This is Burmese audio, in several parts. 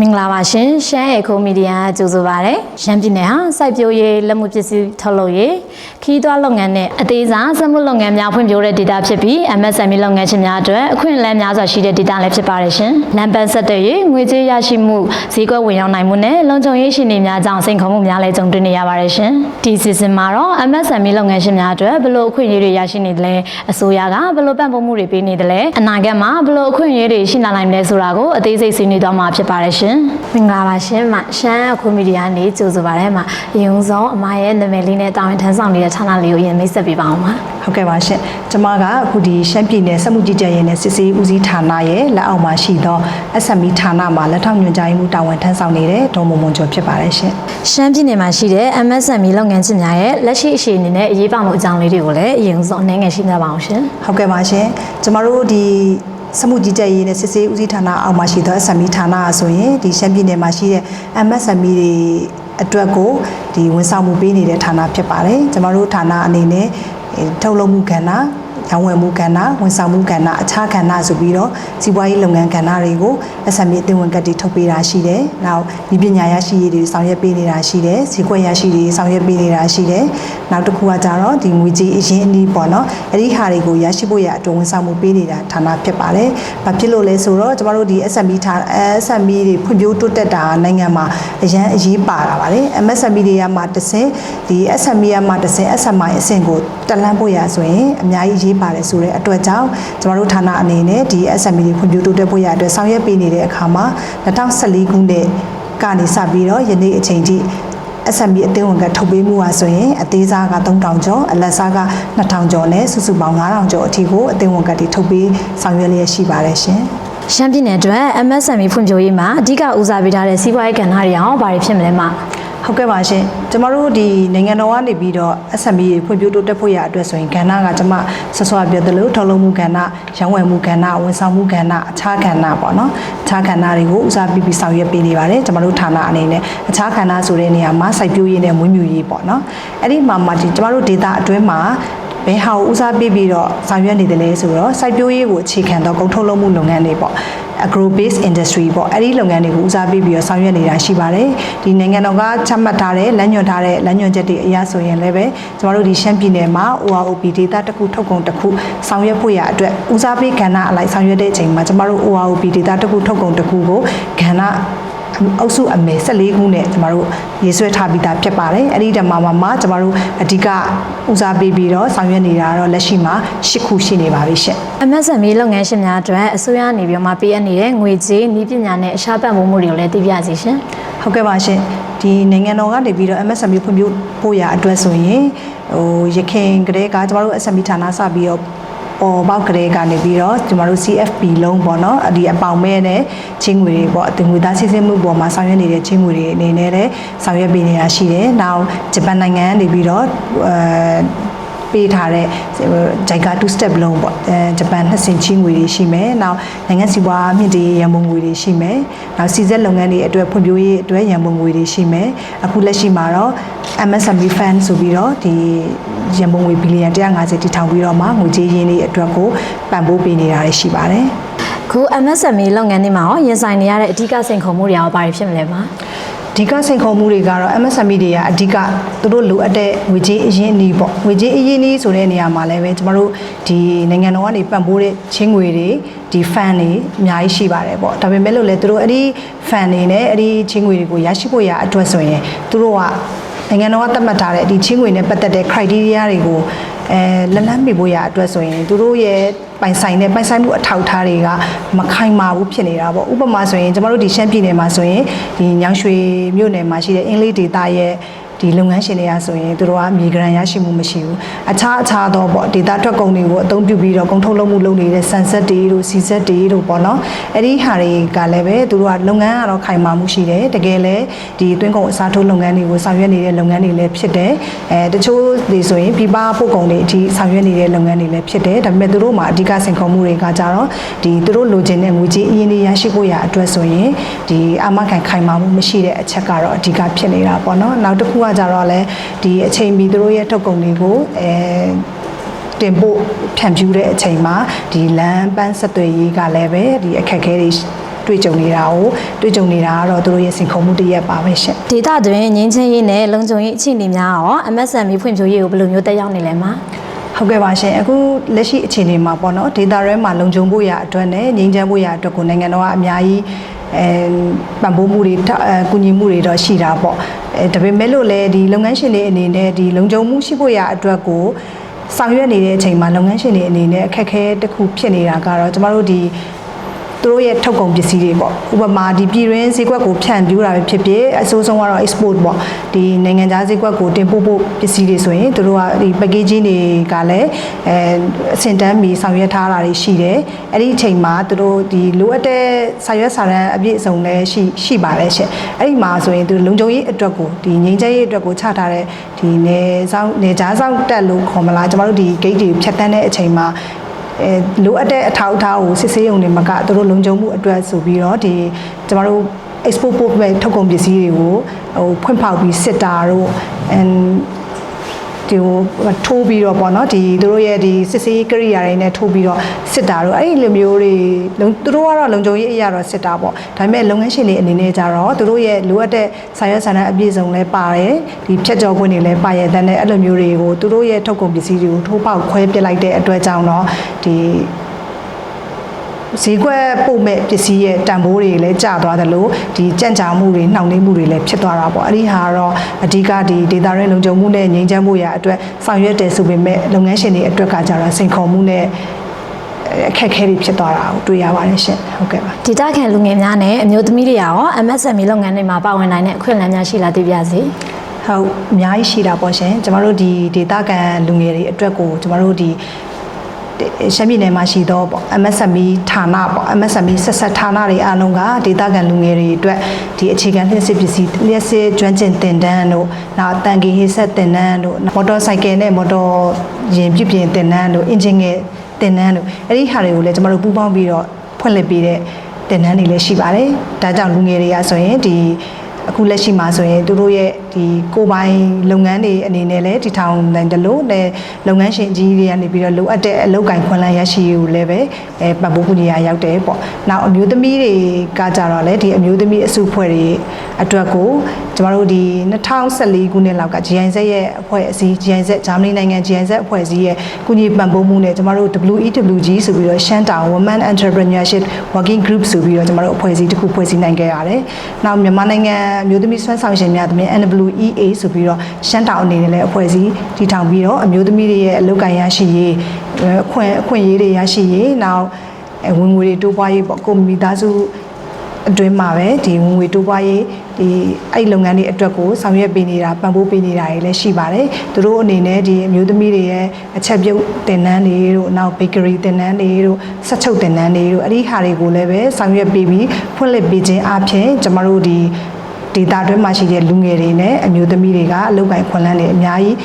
မင်္ဂလာပါရှင်ရှမ်းအေကိုမီဒီယာကြိုဆိုပါရစေရှမ်းပြည်နယ်ဟာစိုက်ပျိုးရေးလက်မှုပစ္စည်းထုတ်လုပ်ရေးခီးသွွားလုပ်ငန်းနဲ့အသေးစားစက်မှုလုပ်ငန်းများဖွံ့ဖြိုးတဲ့ဒေသဖြစ်ပြီး MSME လုပ်ငန်းရှင်များအတွက်အခွင့်အလမ်းများစွာရှိတဲ့ဒေသလည်းဖြစ်ပါတယ်ရှင်လမ်းပန်းဆက်သွယ်ရေးငွေကြေးရရှိမှုဈေးကွက်ဝင်ရောက်နိုင်မှုနဲ့လုံခြုံရေးရှိနေများကြောင့်စိန်ခေါ်မှုများလည်းကြုံတွေ့နေရပါတယ်ရှင်ဒီ season မှာတော့ MSME လုပ်ငန်းရှင်များအတွက်ဘယ်လိုအခွင့်အရေးတွေရရှိနေသလဲအစိုးရကဘယ်လိုပံ့ပိုးမှုတွေပေးနေသလဲအနာဂတ်မှာဘယ်လိုအခွင့်အရေးတွေရှိလာနိုင်မလဲဆိုတာကိုအသေးစိတ်ဆွေးနွေးသွားမှာဖြစ်ပါတယ်ရှင်မင်္ဂလာပါရှင်မရှမ်းအခုမီဒီယာနေကြိုဆိုပါရစေမအရင်ဆုံးအမရဲ့နာမည်လေးနဲ့တာဝန်ထမ်းဆောင်နေတဲ့ဌာနလေးကိုအရင်မိတ်ဆက်ပေးပါအောင်ပါဟုတ်ကဲ့ပါရှင်ကျမကအခုဒီရှမ်းပြည်နယ်စက်မှုကြီးကြပ်ရေးနဲ့စစ်ဆေးဦးစီးဌာနရဲ့လက်အောက်မှာရှိသော SME ဌာနမှာလက်ထောက်ညွှန်ကြားရေးမှူးတာဝန်ထမ်းဆောင်နေတဲ့ဒေါ်မွန်မွန်ကျော်ဖြစ်ပါတယ်ရှင်ရှမ်းပြည်နယ်မှာရှိတဲ့ MSME လုပ်ငန်းရှင်များရဲ့လက်ရှိအခြေအနေနဲ့အရေးပါမှုအကြောင်းလေးတွေကိုလည်းအရင်ဆုံးအနေငယ်ရှင်းပြပါအောင်ရှင်ဟုတ်ကဲ့ပါရှင်ကျမတို့ဒီ စမှုကြီးကြပ်ရေးနဲ့စစ်ဆေးဦးစီးဌာနအောက်မှာရှိသော SME ဌာနအဆိုရင်ဒီရှမ်းပြည်နယ်မှာရှိတဲ့ MSME တွေအတွက်ကိုဒီဝန်ဆောင်မှုပေးနေတဲ့ဌာနဖြစ်ပါတယ်ကျမတို့ဌာနအနေနဲ့အဲထုတ်လုပ်မှုကဏ္ဍ ရောင်းဝယ်မှုကဏ္ဍဝန်ဆောင်မှုကဏ္ဍအခြားကဏ္ဍဆိုပြီးတော့စီးပွားရေးလုပ်ငန်းကဏ္ဍတွေကို SME အသင်းဝင်ကတ်တွေထုတ်ပေးတာရှိတယ်။နောက်ဒီပညာရရှိရေးတွေဆောင်ရွက်ပေးနေတာရှိတယ်။ဈေးကွက်ရရှိတွေဆောင်ရွက်ပေးနေတာရှိတယ်။နောက်တစ်ခုကကြတော့ဒီငွေကြေးအရင်းအနှီးပေါ့နော်။အဲ့ဒီဟာတွေကိုရရှိဖို့ရအတွက်ဝန်ဆောင်မှုပေးနေတာဌာနဖြစ်ပါတယ်။ဘာဖြစ်လို့လဲဆိုတော့ကျမတို့ဒီ SME ဌာ SME တွေဖွံ့ဖြိုးတိုးတက်တာနိုင်ငံမှာအရန်အရေးပါတာပါလေ။ MSME တွေကမှတစ်ဆင့်ဒီ SME ကမှတစ်ဆင့် SMI အဆင့်ကိုတက်လှမ်းဖို့ရဆိုရင်အများကြီးအရေးပါတယ်ဆိုတဲ့အတွက်ကြောင့်ကျမတို့ဌာနအနေနဲ့ဒီ SME တွေဖွံ့ဖြိုးတိုးတက်ဖို့ရအတွက်ဆောင်ရွက်ပေးနေတဲ့အခါမှာ2014ခုနှစ်ကနေစပြီးတော့ယနေ့အချိန်ထိ SME အသင်းဝင်ကထုတ်ပေးမှုဟာဆိုရင်အသေးစားက3000ကျော်အလက်စားက2000ကျော်နဲ့စုစုပေါင်း9000ကျော်အထိကိုအသင်းဝင်ကတွေထုတ်ပေးဆောင်ရွက်လျက်ရှိပါတယ်ရှင်ရှမ်းပြည်နယ်အတွက် MSME ဖွံ့ဖြိုးရေးမှာအဓိကဦးစားပေးထားတဲ့စီးပွားရေးကဏ္ဍတွေအောင်ဘာတွေဖြစ်မလဲမ ဟုတ်ကဲ့ပါရှင်ကျမတို့ဒီနိုင်ငံတော်ကနေပြီးတော့ SME တွေဖွံ့ဖြိုးတိုးတက်ဖို့ရအတွက်ဆိုရင်ကဏ္ဍကကျမဆွဆွပြောသလိုထုတ်လုပ်မှုကဏ္ဍရောင်းဝယ်မှုကဏ္ဍဝန်ဆောင်မှုကဏ္ဍအခြားကဏ္ဍပေါ့နော်အခြားကဏ္ဍတွေကိုဦးစားပေးပြီးဆောင်ရွက်ပေးနေပါတယ်ကျမတို့ဌာနအနေနဲ့အခြားကဏ္ဍဆိုတဲ့နေရာမှာစိုက်ပျိုးရေးနဲ့မွေးမြူရေးပေါ့နော်အဲ့ဒီမှာမှဒီကျမတို့ဒေတာအတွင်းမှာဘယ်ဟာကိုဦးစားပေးပြီးတော့ဆောင်ရွက်နေတယ်လဲဆိုတော့စိုက်ပျိုးရေးကိုအခြေခံသောကုန်ထုတ်လုပ်မှုလုပ်ငန်းတွေပေါ့ agro based industry ပေါ့အဲ့ဒီလုပ်ငန်းတွေကိုဦးစားပေးပြီးတော့ဆောင်ရွက်နေတာရှိပါတယ်ဒီနိုင်ငံတော်ကချမှတ်ထားတဲ့လမ်းညွှန်ထားတဲ့လမ်းညွှန်ချက်တွေအရဆိုရင်လည်းပဲကျမတို့ဒီရှမ်းပြည်နယ်မှာ OROP data တစ်ခုထုတ်ကုန်တစ်ခုဆောင်ရွက်ဖို့ရအတွက်ဦးစားပေးကဏ္ဍအလိုက်ဆောင်ရွက်တဲ့အချိန်မှာကျမတို့ OROP data တစ်ခုထုတ်ကုန်တစ်ခုကိုကဏ္ဍ အုပ်စုအမယ်14ခုနဲ့ကျမတို့ရေးဆွဲထားပြီးသားဖြစ်ပါတယ်အဲ့ဒီတမှာမှာမှာကျမတို့အဓိကဦးစားပေးပြီးတော့ဆောင်ရွက်နေတာတော့လက်ရှိမှာ10ခုရှိနေပါပြီရှင့် MSME လုပ်ငန်းရှင်များအတွက်အစိုးရနေပြီးတော့မှပေးအပ်နေတဲ့ငွေကြေးနည်းပညာနဲ့အရှားပတ်မှုမှုတွေကိုလည်းသိပြစီရှင်ဟုတ်ကဲ့ပါရှင်ဒီနိုင်ငံတော်ကနေပြီးတော့ MSME ဖွံ့ဖြိုးဖို့ရအတွက်ဆိုရင်ဟိုရခင်ကတည်းကကျမတို့ SME ဌာနစပြီးတော့ ပေါ်ပေါက်ကလေးကနေပြီးတော့ကျမတို့ CFP လုံးပေါ့နော်ဒီအပေါင်မဲနဲ့ချင်းငွေတွေပေါ့အတင်ငွေသားစစ်စစ်မှုပေါ်မှာဆောင်ရွက်နေတဲ့ချင်းငွေတွေအနေနဲ့လည်းဆောင်ရွက်ပေးနေတာရှိတယ်။နောက်ဂျပန်နိုင်ငံကနေပြီးတော့အဲ ပေးထားတဲ့ JICA 2 step လုံးပေါ့အဲဂျပန်နှစ်ဆင်ချင်းငွေတွေရှိမယ်။နောက်နိုင်ငံစီးပွားမြင့်တင်ရန်ပုံငွေတွေရှိမယ်။နောက်စီဆက်လုပ်ငန်းတွေအတွက်ဖွံ့ဖြိုးရေးအတွက်ရန်ပုံငွေတွေရှိမယ်။အခုလက်ရှိမှာတော့ MSME Fund ဆိုပြီးတော့ဒီရန်ပုံငွေဘီလီယံ150တိထောင်ပြီးတော့မှငွေကြေးရင်းတွေအတွက်ကိုပံ့ပိုးပေးနေတာတွေရှိပါတယ်။ခု MSME လုပ်ငန်းတွေမှာရောရင်ဆိုင်နေရတဲ့အဓိကစိန်ခေါ်မှုတွေရောဘာတွေဖြစ်မလဲမအ ဓိကစိန်ခေါ်မှုတွေကတော့ MSME တွေကအဓိကသူတို့လိုအပ်တဲ့ငွေကြေးအရင်းအနှီးပေါ့ငွေကြေးအရင်းအနှီးဆိုတဲ့နေရာမှာလည်းပဲကျမတို့ဒီနိုင်ငံတော်ကနေပံ့ပိုးတဲ့ချင်းငွေတွေဒီ fan တွေအများကြီးရှိပါတယ်ပေါ့ဒါပေမဲ့လို့လည်းသူတို့အဲ့ဒီ fan တွေနဲ့အဲ့ဒီချင်းငွေတွေကိုရရှိဖို့ရအတွက်ဆိုရင်သူတို့က နိုင်ငံတော်ကသတ်မှတ်ထားတဲ့ဒီချင်းငွေနဲ့ပတ်သက်တဲ့ criteria တွေကိုအဲလက်လန်းမိဖို့ရအတွက်ဆိုရင်သူတို့ရဲ့ပိုင်ဆိုင်တဲ့ပိုင်ဆိုင်မှုအထောက်အထားတွေကမခိုင်မာဘူးဖြစ်နေတာပေါ့ဥပမာဆိုရင်ကျမတို့ဒီရှမ်းပြည်နယ်မှာဆိုရင်ဒီညောင်ရွှေမြို့နယ်မှာရှိတဲ့အင်္ဂလိပ်ဒေတာရဲ့ ဒီလုပ်ငန်းရှင်တွေကဆိုရင်သူတို့ကမြေဂရန်ရရှိမှုမရှိဘူးအခြားအခြားသောပေါ့ဒေတာထွက်ကုန်တွေကိုအသုံးပြုပြီးတော့ကုန်ထုတ်လုပ်မှုလုပ်နေတဲ့ဆန်ဆက်တွေတို့စီဆက်တွေတို့ပေါ့နော်အဲ့ဒီဟာတွေကလည်းပဲသူတို့ကလုပ်ငန်းကတော့ခိုင်မာမှုရှိတယ်တကယ်လည်းဒီသွင်းကုန်အစားထိုးလုပ်ငန်းတွေကိုဆောင်ရွက်နေတဲ့လုပ်ငန်းတွေလည်းဖြစ်တယ်အဲတချို့တွေဆိုရင်ပြပပို့ကုန်တွေအထိဆောင်ရွက်နေတဲ့လုပ်ငန်းတွေလည်းဖြစ်တယ်ဒါပေမဲ့သူတို့မှာအဓိကစင်ခေါ်မှုတွေကကြတော့ဒီသူတို့လိုချင်တဲ့ငွေကြေးအရင်းတွေရရှိဖို့ရအတွက်ဆိုရင်ဒီအာမခံခိုင်မာမှုမရှိတဲ့အချက်ကတော့အဓိကဖြစ်နေတာပေါ့နော်နောက်တစ်ခုကကြတော့လည်းဒီအချိန်မီသူတို့ရဲ့ထုတ်ကုန်တွေကိုအဲတင်ပို့ဖြန့်ဖြူးတဲ့အချိန်မှာဒီလမ်းပန်းဆက်သွယ်ရေးကလည်းပဲဒီအခက်အခဲတွေတွေ့ကြုံနေတာကိုတွေ့ကြုံနေတာကတော့သူတို့ရဲ့စိန်ခေါ်မှုတစ်ရက်ပါပဲရှင်ဒေတာတွင်ငင်းချင်းရေးနဲ့လုံခြုံရေးအခြေအနေများရော MSME ဖွံ့ဖြိုးရေးကိုဘယ်လိုမျိုးတက်ရောက်နေလဲမှာဟုတ်ကဲ့ပါရှင်အခုလက်ရှိအခြေအနေမှာပေါ့နော်ဒေတာရဲမှာလုံခြုံဖို့ရအတွက်နဲ့ငြိမ်းချမ်းဖို့ရအတွက်ကိုနိုင်ငံတော်ကအများကြီး အဲပံ့ပိုးမှုတွေထအဲကူညီမှုတွေတော့ရှိတာပေါ့အဲဒါပေမဲ့လို့လည်းဒီလုပ်ငန်းရှင်တွေအနေနဲ့ဒီလုံခြုံမှုရှိဖို့ရအတွက်ကိုဆောင်ရွက်နေတဲ့အချိန်မှာလုပ်ငန်းရှင်တွေအနေနဲ့အခက်အခဲတစ်ခုဖြစ်နေတာကတော့ကျမတို့ဒီ သူတို့ရဲ့ထုတ်ကုန်ပစ္စည်းတွေပေါ့ဥပမာဒီပြည်တွင်းဈေးကွက်ကိုဖြန့်ပြူတာပဲဖြစ်ဖြစ်အစိုးဆုံးကတော့ export ပေါ့ဒီနိုင်ငံခြားဈေးကွက်ကိုတင်ပို့ဖို့ပစ္စည်းတွေဆိုရင်သူတို့ကဒီ packaging တွေကလည်းအဲအဆင့်တန်းမီဆောင်ရွက်ထားတာတွေရှိတယ်အဲ့ဒီအချိန်မှာသူတို့ဒီလိုအပ်တဲ့စာရွက်စာတမ်းအပြည့်အစုံလည်းရှိရှိပါတယ်ရှင့်အဲ့ဒီမှာဆိုရင်သူလုံခြုံရေးအတွက်ကိုဒီငြိမ်းချမ်းရေးအတွက်ကိုချထားတဲ့ဒီနေဆောင်နေကြားဆောင်တက်လို့ခေါ်မလားကျမတို့ဒီ gate တွေဖြတ်တန်းတဲ့အချိန်မှာ အဲလိုအပ်တဲ့အထောက်အထားကိုစစ်ဆေးရုံတွေမှာကသူတို့လုံခြုံမှုအတွက်ဆိုပြီးတော့ဒီကျမတို့ export ပို့မဲ့ထုတ်ကုန်ပစ္စည်းတွေကိုဟိုဖွင့်ဖောက်ပြီးစစ်တာတို့ and ဒီဟိုထိုးပြီးတော့ပေါ့နော်ဒီသူတို့ရဲ့ဒီစစ်စေးကိရိယာတွေနဲ့ထိုးပြီးတော့စစ်တာတို့အဲ့ဒီလိုမျိုးတွေလုံသူတို့ကတော့လုံခြုံရေးအရာတော့စစ်တာပေါ့ဒါပေမဲ့လုပ်ငန်းရှင်တွေအနေနဲ့ကြတော့သူတို့ရဲ့လိုအပ်တဲ့ဆာရွက်ဆန္ဒအပြည့်စုံလဲပါတယ်ဒီဖြတ်ကျော်ခွင့်တွေလည်းပါရတဲ့နဲ့အဲ့လိုမျိုးတွေကိုသူတို့ရဲ့ထုတ်ကုန်ပစ္စည်းတွေကိုထိုးပေါက်ခွဲပစ်လိုက်တဲ့အတွက်ကြောင့်တော့ဒီ ဈေးကွက်ပို့မဲ့ပစ္စည်းရဲ့တန်ဖိုးတွေလည်းကျသွားတယ်လို့ဒီကြံ့ကြာမှုတွေနှောင့်နှေးမှုတွေလည်းဖြစ်သွားတာပေါ့အဲ့ဒီဟာကတော့အဓိကဒီဒေတာရဲလုံခြုံမှုနဲ့ငြိမ်းချမ်းမှုရာအတွက်ဆောင်ရွက်တယ်ဆိုပေမဲ့လုပ်ငန်းရှင်တွေအတွက်ကကြတော့စိန်ခေါ်မှုနဲ့အခက်အခဲတွေဖြစ်သွားတာကိုတွေ့ရပါတယ်ရှင်ဟုတ်ကဲ့ပါဒေတာခံလူငယ်များနဲ့အမျိုးသမီးတွေရော MSME လုပ်ငန်းတွေမှာပါဝင်နိုင်တဲ့အခွင့်အလမ်းများရှိလာသိပါစေဟုတ်အများကြီးရှိတာပေါ့ရှင်ကျမတို့ဒီဒေတာကန်လူငယ်တွေအတွက်ကိုကျမတို့ဒီ ရှမ်းပြည်နယ်မှာရှိသောပေါ့ MSME ဌာနပေါ့ MSME ဆက်ဆက်ဌာနတွေအားလုံးကဒေတာကန်လူငယ်တွေအတွက်ဒီအခြေခံလျှက်စစ်ပစ္စည်းလျှက်စစ်ကျွမ်းကျင်တင်တန်းတို့နောက်တန်ကီဟိဆက်တင်တန်းတို့မော်တော်ဆိုင်ကယ်နဲ့မော်တော်ယာဉ်ပြုပြင်တင်တန်းတို့အင်ဂျင်ငယ်တင်တန်းတို့အဲ့ဒီဟာတွေကိုလည်းကျမတို့ပူးပေါင်းပြီးတော့ဖွင့်လှစ်ပေးတဲ့တင်တန်းတွေလည်းရှိပါတယ်ဒါကြောင့်လူငယ်တွေကဆိုရင်ဒီအခုလက်ရှိမှာဆိုရင်သူတို့ရဲ့ ဒီကိုယ်ပိုင်လုပ်ငန်းတွေအနေနဲ့လည်းဒီထောင်နိုင်တယ်လို့လည်းလုပ်ငန်းရှင်ကြီးတွေကနေပြီးတော့လိုအပ်တဲ့အလုပ်ကိုင်ခွင့်လန်းရရှိရေးကိုလည်းပဲအဲပတ်ဖို့ကူညီရရောက်တယ်ပေါ့။နောက်အမျိုးသမီးတွေကကြတော့လေဒီအမျိုးသမီးအစုအဖွဲ့တွေအတွက်ကိုကျမတို့ဒီ2014ခုနှစ်လောက်က GIZ ရဲ့အဖွဲ့အစည်း GIZ ဂျာမနီနိုင်ငံ GIZ အဖွဲ့အစည်းရဲ့ကူညီပံ့ပိုးမှုနဲ့ကျမတို့ WEWG ဆိုပြီးတော့ရှမ်းတောင် Women Entrepreneurship Working Group ဆိုပြီးတော့ကျမတို့အဖွဲ့အစည်းတစ်ခုဖွဲ့စည်းနိုင်ခဲ့ရတယ်။နောက်မြန်မာနိုင်ငံအမျိုးသမီးစွမ်းဆောင်ရှင်များသမီး NWEA ဆိုပြီးတော့ရှမ်းတောင်အနေနဲ့လည်းအဖွဲ့အစည်းတည်ထောင်ပြီးတော့အမျိုးသမီးတွေရဲ့အလုပ်ကိုင်ရရှိရေးအခွင့်အခွင့်အရေးတွေရရှိရေးနောက်အဲဝင်ငွေတွေတိုးပွားရေးပေါ့ကိုယ်မိသားစုအတွင်းမှာပဲဒီဝင်ငွေတိုးပွားရေးဒီအဲ့ဒီလုပ်ငန်းတွေအတွက်ကိုဆောင်ရွက်ပေးနေတာပံ့ပိုးပေးနေတာတွေလည်းရှိပါတယ်သူတို့အနေနဲ့ဒီအမျိုးသမီးတွေရဲ့အချက်ပြုတ်တင်နန်းတွေတို့နောက် bakery တင်နန်းတွေတို့ဆက်ချုပ်တင်နန်းတွေတို့အဲ့ဒီဟာတွေကိုလည်းပဲဆောင်ရွက်ပေးပြီးဖွင့်လှစ်ပေးခြင်းအပြင်ကျမတို့ဒီ ဒေတာတွင်းမှာရှိတဲ့လူငယ်တွေနဲ့အမျိုးသမီးတွေကအလုပ်ကိုင်ခွင့်လန်းတွေအများကြီး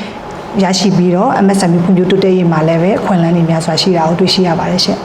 ရရှိပြီးတော့ MSME ဖွံ့ဖြိုးတိုးတက်ရေးမှာလည်းပဲခွင့်လန်းတွေများစွာရှိတာကိုတွေ့ရှိရပါတယ်ရှင့်